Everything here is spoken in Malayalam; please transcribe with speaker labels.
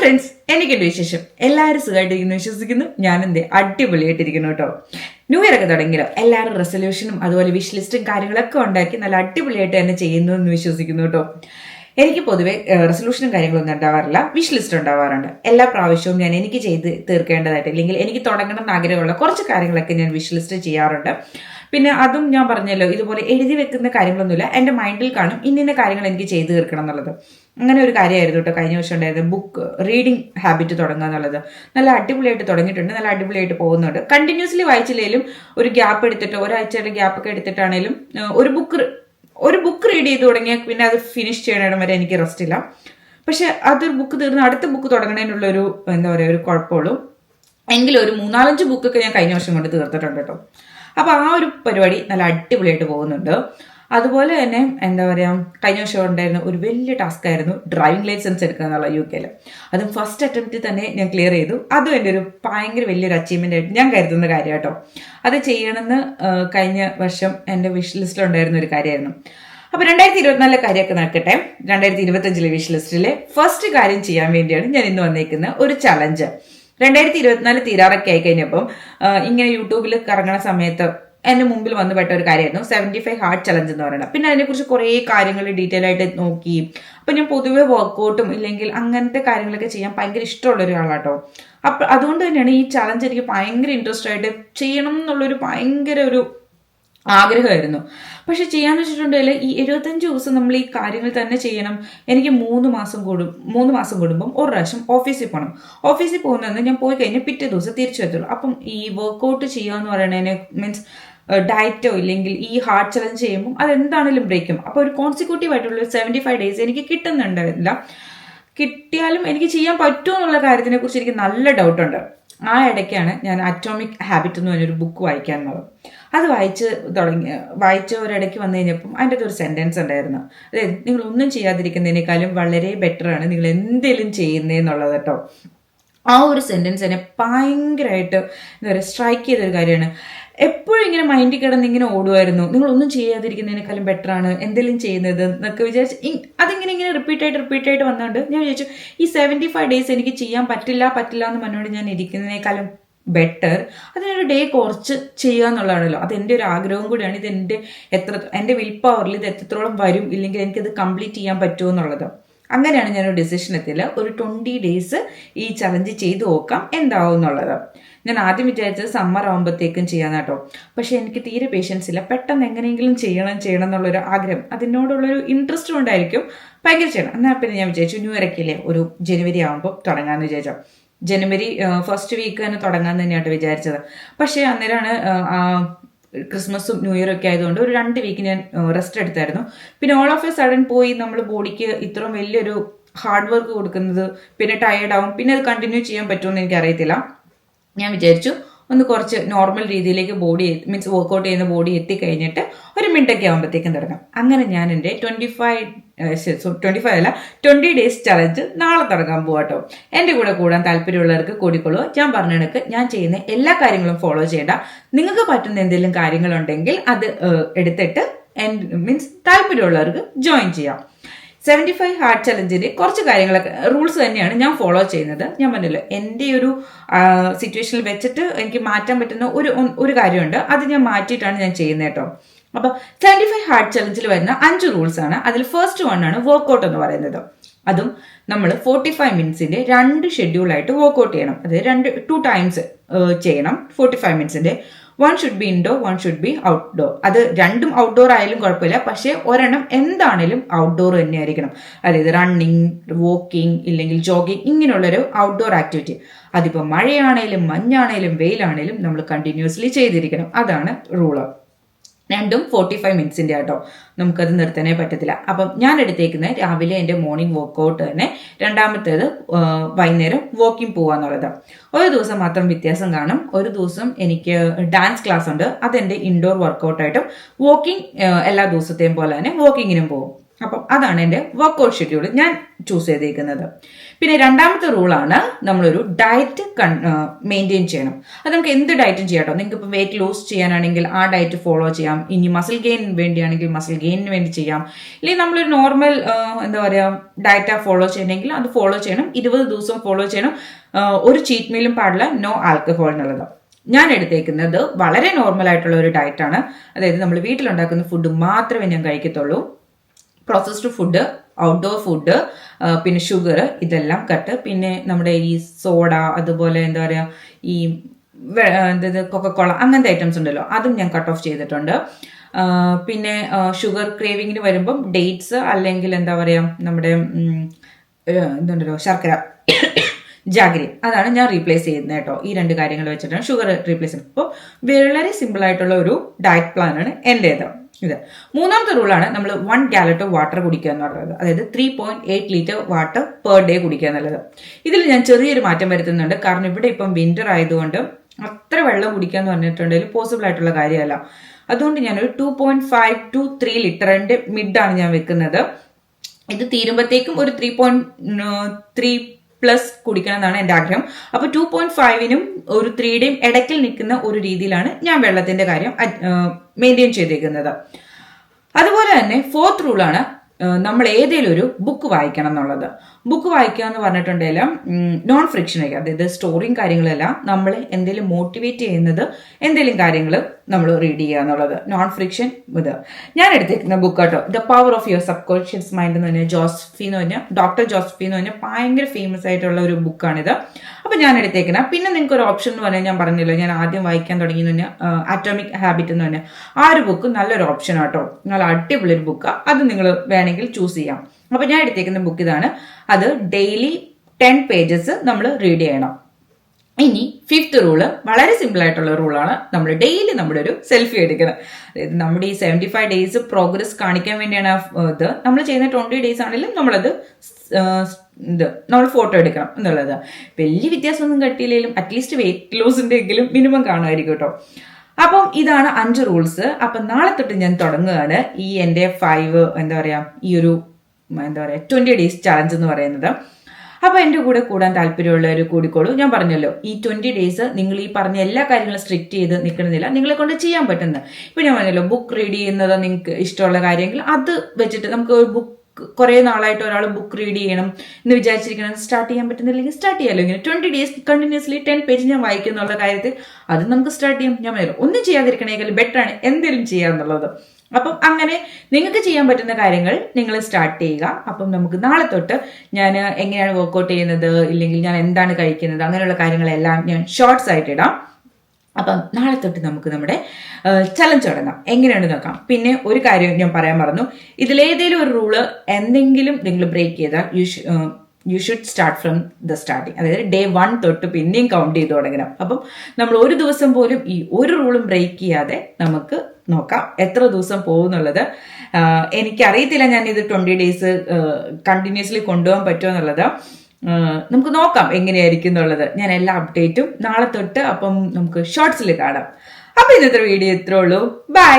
Speaker 1: ഫ്രണ്ട്സ് എനിക്കുണ്ട് വിശേഷം. എല്ലാവരും സുഖമായിട്ടിരിക്കുന്നു വിശ്വസിക്കുന്നു. ഞാൻ എന്തേ അടിപൊളിയായിട്ടിരിക്കുന്നു കേട്ടോ. ന്യൂ ഇയർ ഒക്കെ തുടങ്ങിയല്ലോ. എല്ലാവരും റെസൊല്യൂഷനും അതുപോലെ വിഷ് ലിസ്റ്റും കാര്യങ്ങളൊക്കെ ഉണ്ടാക്കി നല്ല അടിപൊളിയായിട്ട് തന്നെ ചെയ്യുന്നു എന്ന് വിശ്വസിക്കുന്നു കേട്ടോ. എനിക്ക് പൊതുവെ റെസൊല്യൂഷനും കാര്യങ്ങളൊന്നും ഉണ്ടാവാറില്ല. വിഷ് ലിസ്റ്റ് ഉണ്ടാവാറുണ്ട്. എല്ലാ പ്രാവശ്യവും ഞാൻ എനിക്ക് ചെയ്ത് തീർക്കേണ്ടതായിട്ട് അല്ലെങ്കിൽ എനിക്ക് തുടങ്ങണം എന്ന് ആഗ്രഹമുള്ള കുറച്ച് കാര്യങ്ങളൊക്കെ ഞാൻ വിഷ് ലിസ്റ്റ് ചെയ്യാറുണ്ട്. പിന്നെ അതും ഞാൻ പറഞ്ഞല്ലോ ഇതുപോലെ എഴുതി വെക്കുന്ന കാര്യങ്ങളൊന്നുമില്ല. എന്റെ മൈൻഡിൽ കാണും ഇന്നിന്ന കാര്യങ്ങൾ എനിക്ക് ചെയ്തു തീർക്കണം എന്നുള്ളത്. അങ്ങനെ ഒരു കാര്യമായിരുന്നു കേട്ടോ. കഴിഞ്ഞ വർഷം ഉണ്ടായിരുന്നത് ബുക്ക് റീഡിംഗ് ഹാബിറ്റ് തുടങ്ങുക എന്നുള്ളത്. നല്ല അടിപൊളിയായിട്ട് തുടങ്ങിയിട്ടുണ്ട്. നല്ല അടിപൊളിയായിട്ട് പോകുന്നുണ്ട്. കണ്ടിന്യൂസ്ലി വായിച്ചില്ലെങ്കിലും ഒരു ഗ്യാപ്പ് എടുത്തിട്ട് ഒരാഴ്ചയുടെ ഗ്യാപ്പൊക്കെ എടുത്തിട്ടാണേലും ഒരു ബുക്ക് ഒരു ബുക്ക് റീഡ് ചെയ്ത് തുടങ്ങിയാൽ പിന്നെ അത് ഫിനിഷ് ചെയ്യണം വരെ എനിക്ക് റെസ്റ്റ് ഇല്ല. പക്ഷെ അതൊരു ബുക്ക് തീർന്ന് അടുത്ത ബുക്ക് തുടങ്ങണതിനുള്ള ഒരു എന്താ പറയുക ഒരു കുഴപ്പമുള്ളൂ. എങ്കിലും ഒരു മൂന്നാലഞ്ച് ബുക്കൊക്കെ ഞാൻ കഴിഞ്ഞ വർഷം കൊണ്ട് തീർത്തിട്ടുണ്ട് കേട്ടോ. അപ്പോൾ ആ ഒരു പരിപാടി നല്ല അടിപൊളിയായിട്ട് പോകുന്നുണ്ട്. അതുപോലെ തന്നെ എന്താ പറയാ കഴിഞ്ഞ വർഷം ഉണ്ടായിരുന്ന ഒരു വലിയ ടാസ്ക് ആയിരുന്നു ഡ്രൈവിംഗ് ലൈസൻസ് എടുക്കുക എന്നുള്ള യു കെയിൽ അതും ഫസ്റ്റ് അറ്റംപ്റ്റിൽ തന്നെ ഞാൻ ക്ലിയർ ചെയ്തു. അതും എന്റെ ഒരു ഭയങ്കര വലിയൊരു അച്ചീവ്മെന്റ് ആയിട്ട് ഞാൻ കരുതുന്ന കാര്യം കേട്ടോ അത് ചെയ്യണമെന്ന് കഴിഞ്ഞ വർഷം എന്റെ വിഷ് ലിസ്റ്റിൽ ഉണ്ടായിരുന്ന ഒരു കാര്യമായിരുന്നു അപ്പോൾ രണ്ടായിരത്തി ഇരുപത്തിനാലിലെ കാര്യമൊക്കെ നടക്കട്ടെ രണ്ടായിരത്തി ഇരുപത്തഞ്ചിലെ വിഷ് ലിസ്റ്റിലെ ഫസ്റ്റ് കാര്യം ചെയ്യാൻ വേണ്ടിയാണ് ഞാൻ ഇന്ന് വന്നേക്കുന്ന ഒരു ചലഞ്ച് രണ്ടായിരത്തി ഇരുപത്തിനാല് തീരാറൊക്കെ ആയി കഴിഞ്ഞപ്പം ഇങ്ങനെ യൂട്യൂബിൽ കറങ്ങണ സമയത്ത് എന്റെ മുമ്പിൽ വന്നു പെട്ട ഒരു കാര്യമായിരുന്നു. സെവന്റി ഫൈവ് ഹാർട്ട് ചലഞ്ച് എന്ന് പറയുന്നത്. പിന്നെ അതിനെക്കുറിച്ച് കുറേ കാര്യങ്ങൾ ഡീറ്റെയിൽ ആയിട്ട് നോക്കി. അപ്പൊ ഞാൻ പൊതുവെ വർക്കൗട്ടും ഇല്ലെങ്കിൽ അങ്ങനത്തെ കാര്യങ്ങളൊക്കെ ചെയ്യാൻ ഭയങ്കര ഇഷ്ടമുള്ള ഒരാളാട്ടോ. അപ്പൊ അതുകൊണ്ട് തന്നെയാണ് ഈ ചലഞ്ച് എനിക്ക് ഭയങ്കര ഇൻട്രസ്റ്റ് ആയിട്ട് ചെയ്യണം എന്നുള്ളൊരു ഭയങ്കര ഒരു ആഗ്രഹമായിരുന്നു. പക്ഷെ ചെയ്യാന്ന് വെച്ചിട്ടുണ്ടെങ്കിൽ ഈ എഴുപത്തഞ്ച് ദിവസം നമ്മൾ ഈ കാര്യങ്ങൾ തന്നെ ചെയ്യണം. എനിക്ക് മൂന്ന് മാസം കൂടും മൂന്ന് മാസം കൂടുമ്പം ഒരു പ്രാവശ്യം ഓഫീസിൽ പോകണം ഓഫീസിൽ പോകുന്നതെന്ന് ഞാൻ പോയി കഴിഞ്ഞാൽ പിറ്റേ ദിവസം തിരിച്ചു വരത്തുള്ളൂ. അപ്പം ഈ വർക്കൗട്ട് ചെയ്യുക എന്ന് പറയുന്നതിന് മീൻസ് ഡയറ്റോ ഇല്ലെങ്കിൽ ഈ ഹാർട്ട് ചലഞ്ച് ചെയ്യുമ്പോൾ അതെന്താണെങ്കിലും ബ്രേക്കും അപ്പോൾ ഒരു കോൺസിക്യൂട്ടീവ് ആയിട്ടുള്ള ഒരു സെവന്റി ഫൈവ് ഡേയ്സ് എനിക്ക് കിട്ടുന്നുണ്ടായിരുന്നില്ല കിട്ടിയാലും എനിക്ക് ചെയ്യാൻ പറ്റുമോ എന്നുള്ള കാര്യത്തിനെ കുറിച്ച് എനിക്ക് നല്ല ഡൗട്ടുണ്ട് ആ ഇടയ്ക്കാണ് ഞാൻ അറ്റോമിക് ഹാബിറ്റ് എന്ന് പറഞ്ഞൊരു ബുക്ക് വായിക്കാനുള്ളത് അത് വായിച്ച് തുടങ്ങി വായിച്ച ഒരിടയ്ക്ക് വന്നു കഴിഞ്ഞപ്പം അതിന്റെ ഒരു സെന്റൻസ് ഉണ്ടായിരുന്നു. അതായത് നിങ്ങൾ ഒന്നും ചെയ്യാതിരിക്കുന്നതിനേക്കാളും വളരെ ബെറ്ററാണ് നിങ്ങൾ എന്തെങ്കിലും ചെയ്യുന്നതെന്നുള്ളത് കേട്ടോ. ആ ഒരു സെന്റൻസ് എന്നെ ഭയങ്കരമായിട്ട് എന്താ പറയുക സ്ട്രൈക്ക് ചെയ്തൊരു കാര്യമാണ്. എപ്പോഴും ഇങ്ങനെ മൈൻഡിൽ കിടന്ന് ഇങ്ങനെ ഓടുമായിരുന്നു നിങ്ങൾ ഒന്നും ചെയ്യാതിരിക്കുന്നതിനേക്കാളും ബെറ്റർ ആണ്. എന്തെങ്കിലും ചെയ്യുന്നത് എന്നൊക്കെ വിചാരിച്ച് അതിങ്ങനെ ഇങ്ങനെ റിപ്പീറ്റ് ആയിട്ട് റിപ്പീറ്റ് ആയിട്ട് വന്നുകൊണ്ട് ഞാൻ വിചാരിച്ചു ഈ സെവന്റി ഫൈവ് ഡേയ്സ് എനിക്ക് ചെയ്യാൻ പറ്റില്ല പറ്റില്ല എന്ന് പറഞ്ഞുകൊണ്ട് ഞാൻ ഇരിക്കുന്നതിനേക്കാളും ബെറ്റർ അതിനൊരു ഡേ കുറച്ച് ചെയ്യുക എന്നുള്ളതാണല്ലോ. അത് എന്റെ ഒരു ആഗ്രഹവും കൂടിയാണ്. ഇത് എന്റെ എത്ര എന്റെ വിൽ പവറിൽ ഇത് എത്രത്തോളം വരും ഇല്ലെങ്കിൽ എനിക്കത് കംപ്ലീറ്റ് ചെയ്യാൻ പറ്റുമോ എന്നുള്ളത്. അങ്ങനെയാണ് ഞാനൊരു ഡിസിഷൻ എത്തിയില്ല ഒരു ട്വന്റി ഡേയ്സ് ഈ ചലഞ്ച് ചെയ്തു നോക്കാം എന്താവും എന്നുള്ളത് ഞാൻ ആദ്യം വിചാരിച്ചത് സമ്മർ ആകുമ്പോഴത്തേക്കും ചെയ്യാൻ കേട്ടോ പക്ഷേ എനിക്ക് തീരെ പേഷ്യൻസ് ഇല്ല. പെട്ടെന്ന് എങ്ങനെയെങ്കിലും ചെയ്യണം ചെയ്യണം എന്നുള്ളൊരു ആഗ്രഹം. അതിനോടുള്ളൊരു ഇൻട്രസ്റ്റ് കൊണ്ടായിരിക്കും ഭയങ്കര ചെയ്യണം. എന്നാൽ പിന്നെ ഞാൻ വിചാരിച്ചു ന്യൂ ഇയറൊക്കെയല്ലേ ഒരു ജനുവരി ആകുമ്പോൾ തുടങ്ങാമെന്ന് വിചാരിച്ചു ജനുവരി ഫസ്റ്റ് വീക്ക് തന്നെ തുടങ്ങാൻ തന്നെയായിട്ട് വിചാരിച്ചത്. പക്ഷേ അന്നേരമാണ് ക്രിസ്മസും ന്യൂ ഇയറും ഒക്കെ ആയതുകൊണ്ട് ഒരു രണ്ട് വീക്ക് ഞാൻ റെസ്റ്റ് എടുത്തായിരുന്നു. പിന്നെ ഓൾ ഓഫ് എ സഡൻ പോയി നമ്മൾ ബോഡിക്ക് ഇത്രയും വലിയൊരു ഹാർഡ് വർക്ക് കൊടുക്കുന്നത് പിന്നെ ടയേർഡ് ആവും പിന്നെ അത് കണ്ടിന്യൂ ചെയ്യാൻ പറ്റുമെന്ന് എനിക്ക് അറിയത്തില്ല. ഞാൻ വിചാരിച്ചു ഒന്ന് കുറച്ച് നോർമൽ രീതിയിലേക്ക് ബോഡി മീൻസ് വർക്കൗട്ട് ചെയ്യുന്ന ബോഡി എത്തിക്കഴിഞ്ഞിട്ട് ഒരു മിനിറ്റൊക്കെ ആകുമ്പോഴത്തേക്കും തുടങ്ങാം. അങ്ങനെ ഞാൻ എന്റെ ട്വന്റി ഫൈവ് ട്വന്റി ഫൈവ് അല്ല. ട്വന്റി ഡേയ്സ് ചലഞ്ച് നാളെ തുടങ്ങാൻ പോവാട്ടോ എന്റെ കൂടെ കൂടാൻ താല്പര്യമുള്ളവർക്ക് കൂടിക്കൊള്ളൂ. ഞാൻ പറഞ്ഞ കണക്ക് ഞാൻ ചെയ്യുന്ന എല്ലാ കാര്യങ്ങളും ഫോളോ ചെയ്യേണ്ട. നിങ്ങൾക്ക് പറ്റുന്ന എന്തെങ്കിലും കാര്യങ്ങളുണ്ടെങ്കിൽ അത് എടുത്തിട്ട് എടുത്തിട്ട് മീൻസ് താല്പര്യമുള്ളവർക്ക് ജോയിൻ ചെയ്യാം. സെവന്റി ഫൈവ് ഹാർട്ട് ചലഞ്ചിന്റെ കുറച്ച് കാര്യങ്ങളൊക്കെ റൂൾസ് തന്നെയാണ് ഞാൻ ഫോളോ ചെയ്യുന്നത്. ഞാൻ പറഞ്ഞല്ലോ എന്റെ ഒരു സിറ്റുവേഷനിൽ വെച്ചിട്ട് എനിക്ക് മാറ്റാൻ പറ്റുന്ന ഒരു ഒരു കാര്യമുണ്ട്. അത് ഞാൻ മാറ്റിയിട്ടാണ് ഞാൻ ചെയ്യുന്നത് കേട്ടോ അപ്പൊ ട്വന്റി ഫൈവ് ഹാർട്ട് ചലഞ്ചിൽ വരുന്ന അഞ്ച് റൂൾസ് ആണ്. അതിൽ ഫസ്റ്റ് വൺ ആണ് വർക്കൗട്ട് എന്ന് പറയുന്നത്. അതും നമ്മൾ ഫോർട്ടി ഫൈവ് മിനിറ്റ്സിന്റെ രണ്ട് ഷെഡ്യൂൾ ആയിട്ട് വർക്കൗട്ട് ചെയ്യണം. അതായത് രണ്ട് ടു ടൈംസ് ചെയ്യണം. Forty five മിനിറ്റ്സിന്റെ one should be indoor one should be outdoor അത് രണ്ടും ഔട്ട്ഡോർ ആയാലും കുഴപ്പമില്ല. പക്ഷേ ഒരെണ്ണം എന്താണേലും ഔട്ട്ഡോർ തന്നെയായിരിക്കണം. അതായത് റണ്ണിങ് വോക്കിംഗ് ഇല്ലെങ്കിൽ ജോഗിങ് ഇങ്ങനെയുള്ളൊരു ഔട്ട്ഡോർ ആക്ടിവിറ്റി അതിപ്പോൾ മഴയാണേലും മഞ്ഞാണേലും വെയിലാണേലും നമ്മൾ കണ്ടിന്യൂസ്ലി ചെയ്തിരിക്കണം. അതാണ് റൂൾ രണ്ടും ഫോർട്ടി ഫൈവ് മിനിറ്റ്സിന്റെ ആട്ടോ. നമുക്കത് നിർത്താനേ പറ്റത്തില്ല. അപ്പം ഞാൻ എടുത്തേക്കുന്നത് രാവിലെ എന്റെ മോർണിംഗ് വർക്കൗട്ട് തന്നെ രണ്ടാമത്തേത് വൈകുന്നേരം വാക്കിംഗ് പോവാന്നുള്ളത് ഒരു ദിവസം മാത്രം വ്യത്യാസം കാണും. ഒരു ദിവസം എനിക്ക് ഡാൻസ് ക്ലാസ് ഉണ്ട്. അതെന്റെ ഇൻഡോർ വർക്കൗട്ടായിട്ടും വാക്കിംഗ് എല്ലാ ദിവസത്തെയും പോലെ തന്നെ വാക്കിങ്ങിനും പോകും. അപ്പം അതാണ് എന്റെ വർക്കൗട്ട് ഷെഡ്യൂൾ ഞാൻ ചൂസ് ചെയ്തേക്കുന്നത്. പിന്നെ രണ്ടാമത്തെ റൂളാണ് നമ്മളൊരു ഡയറ്റ് മെയിന്റെയിൻ ചെയ്യണം. അത് നമുക്ക് എന്ത് ഡയറ്റും ചെയ്യാം കേട്ടോ നിങ്ങൾക്ക് വെയിറ്റ് ലോസ് ചെയ്യാനാണെങ്കിൽ ആ ഡയറ്റ് ഫോളോ ചെയ്യാം. ഇനി മസിൽ ഗെയിൻ വേണ്ടിയാണെങ്കിൽ മസിൽ ഗെയിനിന് വേണ്ടി ചെയ്യാം. ഇല്ലെങ്കിൽ നമ്മളൊരു നോർമൽ എന്താ പറയുക ഡയറ്റാ ഫോളോ ചെയ്യണമെങ്കിൽ അത് ഫോളോ ചെയ്യണം. ഇരുപത് ദിവസം ഫോളോ ചെയ്യണം. ഒരു ചീറ്റ് മീലും പാടില്ല. നോ ആൽക്കഹോൾ എന്നുള്ളത്. ഞാൻ എടുത്തേക്കുന്നത് വളരെ നോർമൽ ആയിട്ടുള്ള ഒരു ഡയറ്റാണ് അതായത് നമ്മൾ വീട്ടിലുണ്ടാക്കുന്ന ഫുഡ് മാത്രമേ ഞാൻ കഴിക്കത്തുള്ളൂ. പ്രോസസ്ഡ് ഫുഡ് ഔട്ട്ഡോർ ഫുഡ് പിന്നെ ഷുഗർ ഇതെല്ലാം കട്ട് പിന്നെ നമ്മുടെ ഈ സോഡ അതുപോലെ എന്താ പറയുക ഈ എന്തത് കൊക്കക്കോള അങ്ങനത്തെ ഐറ്റംസ് ഉണ്ടല്ലോ അതും ഞാൻ കട്ട് ഓഫ് ചെയ്തിട്ടുണ്ട്. പിന്നെ ഷുഗർ ക്രേവിങ്ങിന് വരുമ്പം ഡേറ്റ്സ് അല്ലെങ്കിൽ എന്താ പറയുക നമ്മുടെ എന്തുണ്ടല്ലോ ശർക്കര ജാഗ്രി അതാണ് ഞാൻ റീപ്ലേസ് ചെയ്യുന്നത് കേട്ടോ. ഈ രണ്ട് കാര്യങ്ങൾ വെച്ചിട്ടാണ് ഷുഗർ റീപ്ലേസ് ചെയ്യുന്നത്. അപ്പോൾ വളരെ സിമ്പിൾ ആയിട്ടുള്ള ഒരു ഡയറ്റ് പ്ലാനാണ് എന്റേത് ഇത്. മൂന്നാമത്തെ റൂളാണ് നമ്മൾ വൺ ഗാലറ്റ് ഓഫ് വാട്ടർ കുടിക്കുക എന്ന് പറയുന്നത്. അതായത് three point eight litre water per day കുടിക്കുക എന്നുള്ളത്. ഇതിൽ ഞാൻ ചെറിയൊരു മാറ്റം വരുത്തുന്നുണ്ട്. കാരണം ഇവിടെ ഇപ്പം വിന്റർ ആയതുകൊണ്ട് അത്ര വെള്ളം കുടിക്കുക എന്ന് പറഞ്ഞിട്ടുണ്ടെങ്കിൽ പോസിബിൾ ആയിട്ടുള്ള കാര്യമല്ല. അതുകൊണ്ട് ഞാനൊരു two point five two three ലിറ്ററിന്റെ മിഡാണ് ഞാൻ വെക്കുന്നത്. ഇത് തീരുമ്പോഴത്തേക്കും ഒരു ത്രീ പോയിന്റ് ത്രീ പ്ലസ് കുടിക്കണം എന്നാണ് എന്റെ ആഗ്രഹം. അപ്പോൾ ടു പോയിന്റ് ഫൈവിനും ഒരു ത്രീയുടെയും ഇടയ്ക്കിൽ നിൽക്കുന്ന ഒരു രീതിയിലാണ് ഞാൻ വെള്ളത്തിന്റെ കാര്യം മെയിന്റെയിൻ ചെയ്തേക്കുന്നത്. അതുപോലെ തന്നെ ഫോർത്ത് റൂളാണ് നമ്മൾ ഏതെങ്കിലും ഒരു ബുക്ക് വായിക്കണം എന്നുള്ളത്. ബുക്ക് വായിക്കുക എന്ന് പറഞ്ഞിട്ടുണ്ടെങ്കിൽ നോൺ ഫ്രിക്ഷനായി അതായത് സ്റ്റോറിയും കാര്യങ്ങളെല്ലാം നമ്മൾ എന്തെങ്കിലും മോട്ടിവേറ്റ് ചെയ്യുന്നത് എന്തെങ്കിലും കാര്യങ്ങൾ നമ്മൾ റീഡ് ചെയ്യുക എന്നുള്ളത്. നോൺ ഫ്രിക്ഷൻ ഇത്. ഞാൻ എടുത്തിരിക്കുന്ന ബുക്ക് കേട്ടോ the power of your subconscious mind എന്ന് പറഞ്ഞാൽ ജോസഫി എന്ന് പറഞ്ഞാൽ ഡോക്ടർ ജോസഫി എന്ന് പറഞ്ഞാൽ ഭയങ്കര ഫേമസ് ആയിട്ടുള്ള ഒരു ബുക്കാണിത് അപ്പോൾ ഞാൻ എടുത്തേക്കണം. പിന്നെ നിങ്ങൾക്ക് ഒരു ഓപ്ഷൻ എന്ന് പറഞ്ഞാൽ ഞാൻ പറഞ്ഞില്ല ഞാൻ ആദ്യം വായിക്കാൻ തുടങ്ങിയെന്ന് പറഞ്ഞാൽ ആറ്റോമിക് ഹാബിറ്റ് എന്ന് പറഞ്ഞാൽ. ആ ഒരു ബുക്ക് നല്ലൊരു ഓപ്ഷൻ ആട്ടോ. നല്ല അടിപൊളി ഒരു ബുക്കാണ് അത് നിങ്ങൾ വേണമെങ്കിൽ ചൂസ് ചെയ്യാം. അപ്പോൾ ഞാൻ എടുത്തേക്കുന്ന ബുക്ക് ഇതാണ്. അത് ഡെയിലി ടെൻ പേജസ് നമ്മൾ റീഡ് ചെയ്യണം. ഇനി ഫിഫ്ത്ത് റൂൾ വളരെ സിമ്പിൾ ആയിട്ടുള്ള റൂളാണ് നമ്മൾ ഡെയിലി നമ്മുടെ ഒരു സെൽഫി എടുക്കണം. അതായത് നമ്മുടെ ഈ സെവന്റി ഫൈവ് ഡേയ്സ് പ്രോഗ്രസ് കാണിക്കാൻ വേണ്ടിയാണ് ഇത്. നമ്മൾ ചെയ്യുന്ന ട്വന്റി ഡേയ്സ് ആണെങ്കിലും നമ്മളത് ഇത്. നമ്മൾ ഫോട്ടോ എടുക്കണം എന്നുള്ളത്. വലിയ വ്യത്യാസമൊന്നും കട്ടിയില്ലെങ്കിലും അറ്റ്ലീസ്റ്റ് വെയിറ്റ് ലോസിന്റെ എങ്കിലും മിനിമം കാണുമായിരിക്കും കേട്ടോ. അപ്പം ഇതാണ് അഞ്ച് റൂൾസ് അപ്പം നാളെ തൊട്ട് ഞാൻ തുടങ്ങുകയാണ് ഈ എന്റെ ഫൈവ് എന്താ പറയുക ഈ ഒരു എന്താ പറയുക ട്വന്റി ഡേയ്സ് ചാലഞ്ച് എന്ന് പറയുന്നത്. അപ്പോൾ എന്റെ കൂടെ കൂടാൻ താല്പര്യമുള്ളവർ കൂടിക്കോളൂ. ഞാൻ പറഞ്ഞല്ലോ ഈ ട്വന്റി ഡേയ്സ് നിങ്ങൾ ഈ പറഞ്ഞ എല്ലാ കാര്യങ്ങളും സ്ട്രിക്റ്റ് ചെയ്ത് നിൽക്കണമെന്നില്ല. നിങ്ങളെ കൊണ്ട് ചെയ്യാൻ പറ്റുന്നത്. ഇപ്പൊ ഞാൻ പറഞ്ഞല്ലോ ബുക്ക് റീഡ് ചെയ്യുന്നത് നിങ്ങൾക്ക് ഇഷ്ടമുള്ള കാര്യങ്ങൾ അത് വെച്ചിട്ട് നമുക്ക് ഒരു ബുക്ക് കുറേ നാളായിട്ട് ഒരാൾ ബുക്ക് റീഡ് ചെയ്യണം എന്ന് വിചാരിച്ചിരിക്കണം. സ്റ്റാർട്ട് ചെയ്യാൻ പറ്റുന്നില്ലെങ്കിൽ സ്റ്റാർട്ട് ചെയ്യാമല്ലോ ഇങ്ങനെ. Twenty days continuously ten page ഞാൻ വായിക്കും എന്നുള്ള കാര്യത്തിൽ അത് നമുക്ക് സ്റ്റാർട്ട് ചെയ്യാം. ഞാൻ പറഞ്ഞല്ലോ ഒന്നും ചെയ്യാതിരിക്കണേക്കാൾ ബെറ്റർ ആണ് എന്തെങ്കിലും ചെയ്യാന്നുള്ളത് അപ്പം അങ്ങനെ നിങ്ങൾക്ക് ചെയ്യാൻ പറ്റുന്ന കാര്യങ്ങൾ നിങ്ങൾ സ്റ്റാർട്ട് ചെയ്യുക. അപ്പം നമുക്ക് നാളെ തൊട്ട് ഞാൻ എങ്ങനെയാണ് വർക്കൗട്ട് ചെയ്യുന്നത് ഇല്ലെങ്കിൽ ഞാൻ എന്താണ് കഴിക്കുന്നത് അങ്ങനെയുള്ള കാര്യങ്ങളെല്ലാം ഞാൻ ഷോർട്സ് ആയിട്ട് ഇടാം. അപ്പം നാളെ തൊട്ട് നമുക്ക് നമ്മുടെ ചലഞ്ച് തുടങ്ങാം. എങ്ങനെയാണ് നോക്കാം. പിന്നെ ഒരു കാര്യം ഞാൻ പറയാൻ മറന്നു. ഇതിലേതെങ്കിലും ഒരു റൂൾ എന്തെങ്കിലും നിങ്ങൾ ബ്രേക്ക് ചെയ്താൽ you you should start from the starting അതായത് ഡേ വൺ തൊട്ട് പിന്നെയും കൗണ്ട് ചെയ്ത് തുടങ്ങണം. അപ്പം നമ്മൾ ഒരു ദിവസം പോലും ഈ ഒരു റൂളും ബ്രേക്ക് ചെയ്യാതെ നമുക്ക് നോക്കാം. എത്ര ദിവസം പോകുന്നുള്ളത്? എനിക്കറിയത്തില്ല ഞാൻ ഇത് ട്വന്റി ഡേയ്സ് കണ്ടിന്യൂസ്ലി കൊണ്ടുപോകാൻ പറ്റുമോ എന്നുള്ളത്. നമുക്ക് നോക്കാം എങ്ങനെയായിരിക്കും എന്നുള്ളത്. ഞാൻ എല്ലാ അപ്ഡേറ്റും നാളെ തൊട്ട് അപ്പം നമുക്ക് ഷോർട്സിൽ കാണാം. അപ്പൊ ഇന്നത്തെ വീഡിയോ ഇത്രേ ഉള്ളൂ. ബൈ